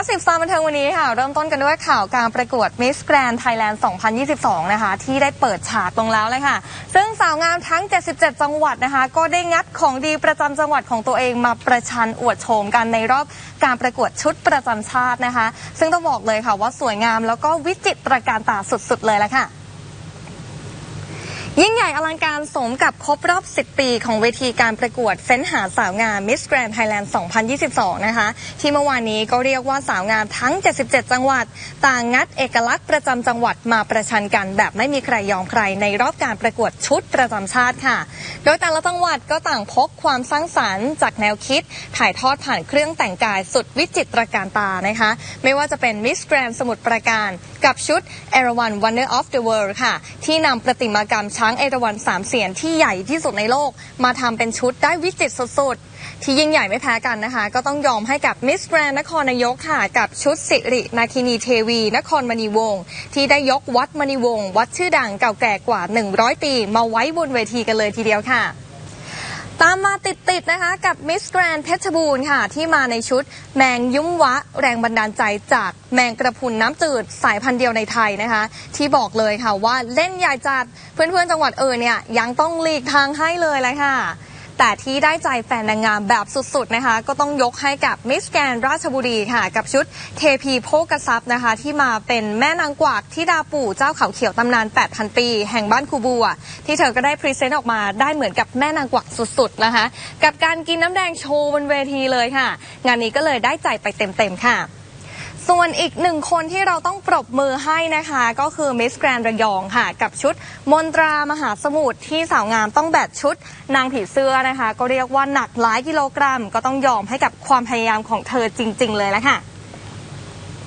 ก็สิบสาบันเทิงวันนี้ค่ะ เริ่มต้นกันด้วยข่าวการประกวด Miss Grand Thailand 2022 นะคะ ที่ได้เปิดฉากลงแล้วเลยค่ะ ซึ่งสาวงามทั้ง 77 จังหวัดนะคะ ก็ได้งัดของดีประจำจังหวัดของตัวเองมาประชันอวดโฉมกันในรอบการประกวดชุดประจำชาตินะคะ ซึ่งต้องบอกเลยค่ะว่าสวยงามแล้วก็วิจิตรการตาสุดๆเลยละค่ะ ยิ่งใหญ่อลังการสมกับครบรอบ 10 ปีของเวทีการประกวดเฟ้นหาสาวงาม Miss Grand Thailand 2022 นะคะ ที่เมื่อวานนี้ก็เรียกว่าสาวงามทั้ง 77 จังหวัด ต่างงัดเอกลักษณ์ประจำจังหวัดมาประชันกัน แบบไม่มีใครยอมใครในรอบการประกวดชุดประจำชาติค่ะ โดยแต่ละจังหวัดก็ต่างพกความสร้างสรรค์จากแนวคิด ถ่ายทอดผ่านเครื่องแต่งกายสุดวิจิตรการตานะคะ ไม่ว่าจะเป็น Miss Grand สมุทรปราการ กับชุด e r a w a n Wonder of the World ค่ะ ที่นำประติมากรรมช้างเอราวัณสามเสียนที่ใหญ่ที่สุดในโลก มาทำเป็นชุดได้วิจิตรสุดๆ ที่ยิ่งใหญ่ไม่แพ้กันนะคะ ก็ต้องยอมให้กับมิสแกรนนครนายกค่ะ กับชุดสิรินาคินีเทวี นครมณีวงศ์ที่ได้ยกวัดมณีวงศ์วัดชื่อดังเก่าแก่กว่า 100 ปี มาไว้บนเวทีกันเลยทีเดียวค่ะ ตามมาติดๆนะคะกับมิสแกรนเพชรบูรณ์ค่ะ ที่มาในชุดแมงยุ้มวะ แรงบันดาลใจจากแมงกระพุนน้ำจืดสายพันธุ์เดียวในไทยนะคะ ที่บอกเลยค่ะว่าเล่นใหญ่จัดเพื่อนๆจังหวัดเอื่นเนี่ยยังต้องหลีกทางให้เลยเลยค่ะ แต่ที่ได้ใจแฟนนางงามแบบสุดๆนะคะ ก็ต้องยกให้กับมิสแกรนราชบุรีค่ะ กับชุดเทพีโภกทรัพย์นะคะ ที่มาเป็นแม่นางกวักที่ดาปู่เจ้าเขาเขียวตำนาน 8,000 ปี แห่งบ้านคูบัว ที่เธอก็ได้พรีเซนต์ออกมาได้เหมือนกับแม่นางกวักสุดๆนะคะ กับการกินน้ำแดงโชว์บนเวทีเลยค่ะ งานนี้ก็เลยได้ใจไปเต็มๆค่ะ ส่วนอีกหนึ่งคนที่เราต้องปรบมือให้นะคะ ก็คือมิสแกรนระยองค่ะ กับชุดมนตรามหาสมุทรที่สาวงามต้องแบกชุดนางผีเสื้อนะคะ ก็เรียกว่าหนักหลายกิโลกรัม ก็ต้องยอมให้กับความพยายามของเธอจริง ๆ เลยละค่ะ